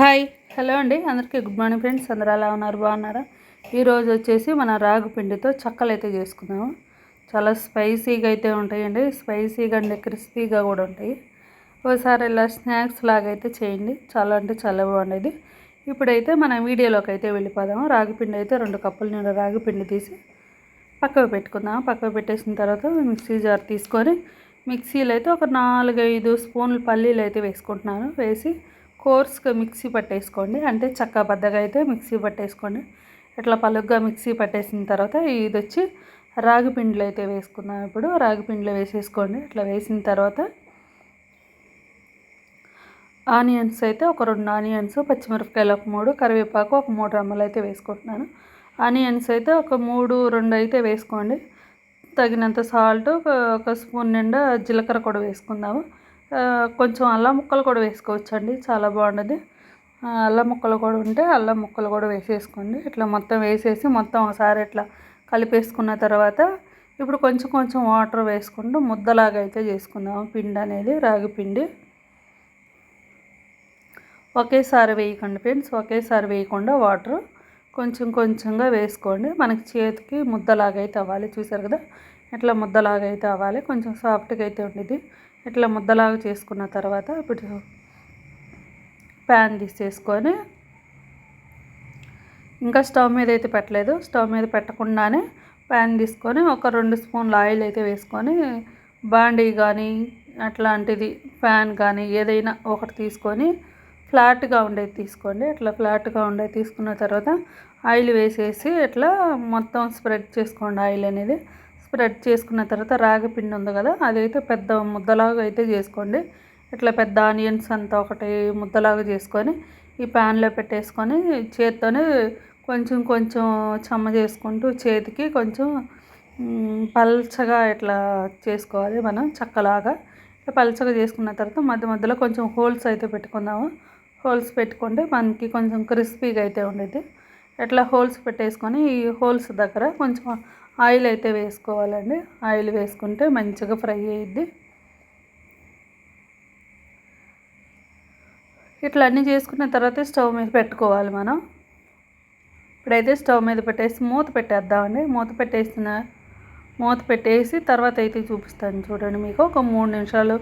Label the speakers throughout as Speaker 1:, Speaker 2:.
Speaker 1: Hi. Hello అండి అందరికీ good morning friends అందరూ ఎలా ఉన్నారు బాగున్నారా? ఈరోజు వచ్చేసి మన రాగు పిండితో చక్కలు అయితే చేసుకుందాము. చాలా స్పైసీగా అయితే ఉంటాయండి స్పైసీగా అండి క్రిస్పీగా కూడా ఉంటాయి. ఒకసారి ఇలా స్నాక్స్ లాగా అయితే చేయండి చాలా అంటే చాలా బాగుండేది. ఇప్పుడైతే మనం వీడియోలోకి అయితే వెళ్ళిపోదాము. రాగి పిండి అయితే రెండు కప్పులు నిండా రాగి పిండి తీసి పక్కకు పెట్టుకుందాం పక్కకు పెట్టేసిన తర్వాత మిక్సీ జార్ తీసుకొని మిక్సీలో అయితే ఒక నాలుగైదు స్పూన్లు పల్లీలు అయితే వేసుకుంటున్నాను. వేసి కోర్స్గా మిక్సీ పట్టేసుకోండి. అంటే చక్క బద్దగా అయితే మిక్సీ పట్టేసుకోండి. ఇట్లా పలుగ్గా మిక్సీ పట్టేసిన తర్వాత ఇది వచ్చి రాగి పిండిలో అయితే వేసుకుందాం. ఇప్పుడు రాగి పిండిలో వేసేసుకోండి. ఇట్లా వేసిన తర్వాత ఆనియన్స్ అయితే ఒక రెండు ఆనియన్స్ పచ్చిమిరపకాయలు ఒక మూడు కరివేపాకు ఒక మూడు రమ్మలు అయితే వేసుకుంటున్నాను. ఆనియన్స్ అయితే ఒక మూడు రెండు అయితే వేసుకోండి. తగినంత సాల్ట్ ఒక స్పూన్ నిండా జీలకర్ర కూడా వేసుకుందాము. కొంచెం అల్లం ముక్కలు కూడా వేసుకోవచ్చు అండి చాలా బాగుంటుంది అల్లం ముక్కలు కూడా ఉంటే అల్లం ముక్కలు కూడా వేసేసుకోండి. ఇట్లా మొత్తం వేసేసి మొత్తం ఒకసారి ఇట్లా కలిపేసుకున్న తర్వాత ఇప్పుడు కొంచెం కొంచెం వాటర్ వేసుకుంటూ ముద్దలాగా అయితే చేసుకుందాం పిండి అనేది రాగి పిండి. ఒకేసారి వేయకండి ఫ్రెండ్స్ ఒకేసారి వేయకుండా వాటర్ కొంచెం కొంచెంగా వేసుకోండి. మనకి చేతికి ముద్దలాగా అయితే అవ్వాలి చూసారు కదా? ఇట్లా ముద్దలాగా అయితే అవ్వాలి కొంచెం సాఫ్ట్గా అయితే ఉండేది ఇట్లా ముద్దలాగా చేసుకున్న తర్వాత ఇప్పుడు ప్యాన్ తీసేసుకొని ఇంకా స్టవ్ మీద అయితే పెట్టలేదు. స్టవ్ మీద పెట్టకుండానే ప్యాన్ తీసుకొని ఒక రెండు స్పూన్లు ఆయిల్ అయితే వేసుకొని బాండీ కానీ అట్లాంటిది ఫ్యాన్ కానీ ఏదైనా ఒకటి తీసుకొని ఫ్లాట్గా ఉండేది తీసుకోండి. ఇట్లా ఫ్లాట్గా ఉండేది తీసుకున్న తర్వాత ఆయిల్ వేసేసి ఇట్లా మొత్తం స్ప్రెడ్ చేసుకోండి ఆయిల్ అనేది. స్ప్రెడ్ చేసుకున్న తర్వాత రాగి పిండి ఉంది కదా అదైతే పెద్ద ముద్దలాగా అయితే చేసుకోండి. ఇట్లా పెద్ద ఆనియన్స్ అంతా ఒకటి ముద్దలాగా చేసుకొని ఈ ప్యాన్లో పెట్టేసుకొని చేత్తోనే కొంచెం కొంచెం చెమ్మ చేసుకుంటూ చేతికి కొంచెం పల్చగా ఇట్లా చేసుకోవాలి మనం చక్కలాగా. పల్చగా చేసుకున్న తర్వాత మధ్య మధ్యలో కొంచెం హోల్స్ అయితే పెట్టుకుందాము. హోల్స్ పెట్టుకుంటే మనకి కొంచెం క్రిస్పీగా అయితే ఉండేది. ఇట్లా హోల్స్ పెట్టేసుకొని ఈ హోల్స్ దగ్గర కొంచెం ఆయిల్ అయితే వేసుకోవాలండి. ఆయిల్ వేసుకుంటే మంచిగా ఫ్రై అయ్యిద్ది ఇట్లా అన్నీ చేసుకున్న తర్వాత స్టవ్ మీద పెట్టుకోవాలి మనం. ఇప్పుడైతే స్టవ్ మీద పెట్టేసి మూత పెట్టేద్దామండి. మూత పెట్టేసిన మూత పెట్టేసి తర్వాత అయితే చూపిస్తాను చూడండి మీకు. ఒక మూడు నిమిషాలు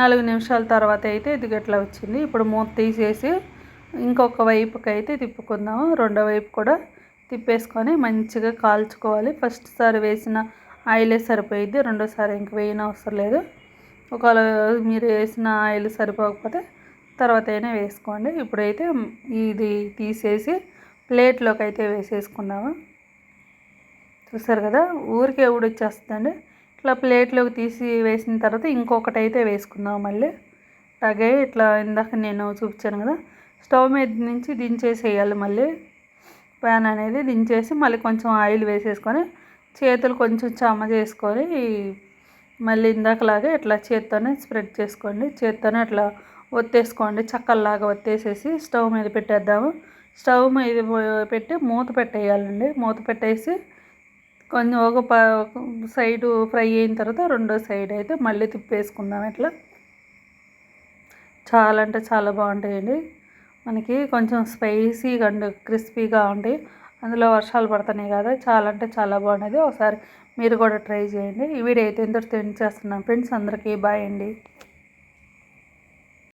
Speaker 1: నాలుగు నిమిషాల తర్వాత అయితే ఇది గట్లా వచ్చింది. ఇప్పుడు మూత తీసేసి ఇంకొక వైపుకి అయితే తిప్పుకుందాము. రెండో వైపు కూడా తిప్పేసుకొని మంచిగా కాల్చుకోవాలి. ఫస్ట్ సారి వేసిన ఆయిలే సరిపోయిద్ది. రెండోసారి ఇంక వేయన అవసరం లేదు. ఒకవేళ మీరు వేసిన ఆయిల్ సరిపోకపోతే తర్వాత అయినా వేసుకోండి. ఇప్పుడైతే ఇది తీసేసి ప్లేట్లోకి అయితే వేసేసుకున్నాము. చూసారు కదా ఊరికే ఊడొచ్చేస్తుందండి. ఇట్లా ప్లేట్లోకి తీసి వేసిన తర్వాత ఇంకొకటి అయితే వేసుకుందాం మళ్ళీ. అలాగే ఇట్లా ఇందాక నేను చూపించాను కదా స్టవ్ మీద నుంచి దించేసేయాలి మళ్ళీ. ప్యాన్ అనేది దించేసి మళ్ళీ కొంచెం ఆయిల్ వేసేసుకొని చేతులు కొంచెం చెమ్మ చేసుకొని మళ్ళీ ఇందాకలాగే ఇట్లా చేత్తోనే స్ప్రెడ్ చేసుకోండి. చేత్తోనే అట్లా ఒత్తేసుకోండి. చక్కల్లాగా ఒత్తేసేసి స్టవ్ మీద పెట్టేద్దాము. స్టవ్ మీద పెట్టి మూత పెట్టేయాలండి. మూత పెట్టేసి కొంచెం ఒక ప సైడు ఫ్రై అయిన తర్వాత రెండో సైడ్ అయితే మళ్ళీ తిప్పేసుకుందాం ఇట్లా. చాలా అంటే చాలా బాగుంటాయండి. మనకి కొంచెం స్పైసీగా అండ్ క్రిస్పీగా ఉండి అందులో వర్షాలు పడుతున్నాయి కదా. చాలా అంటే చాలా బాగున్నది ఒకసారి మీరు కూడా ట్రై చేయండి. ఈ వీడియో అయితే ఇంతటితో చేస్తున్నాం ఫ్రెండ్స్ అందరికీ బాయ్ అండి.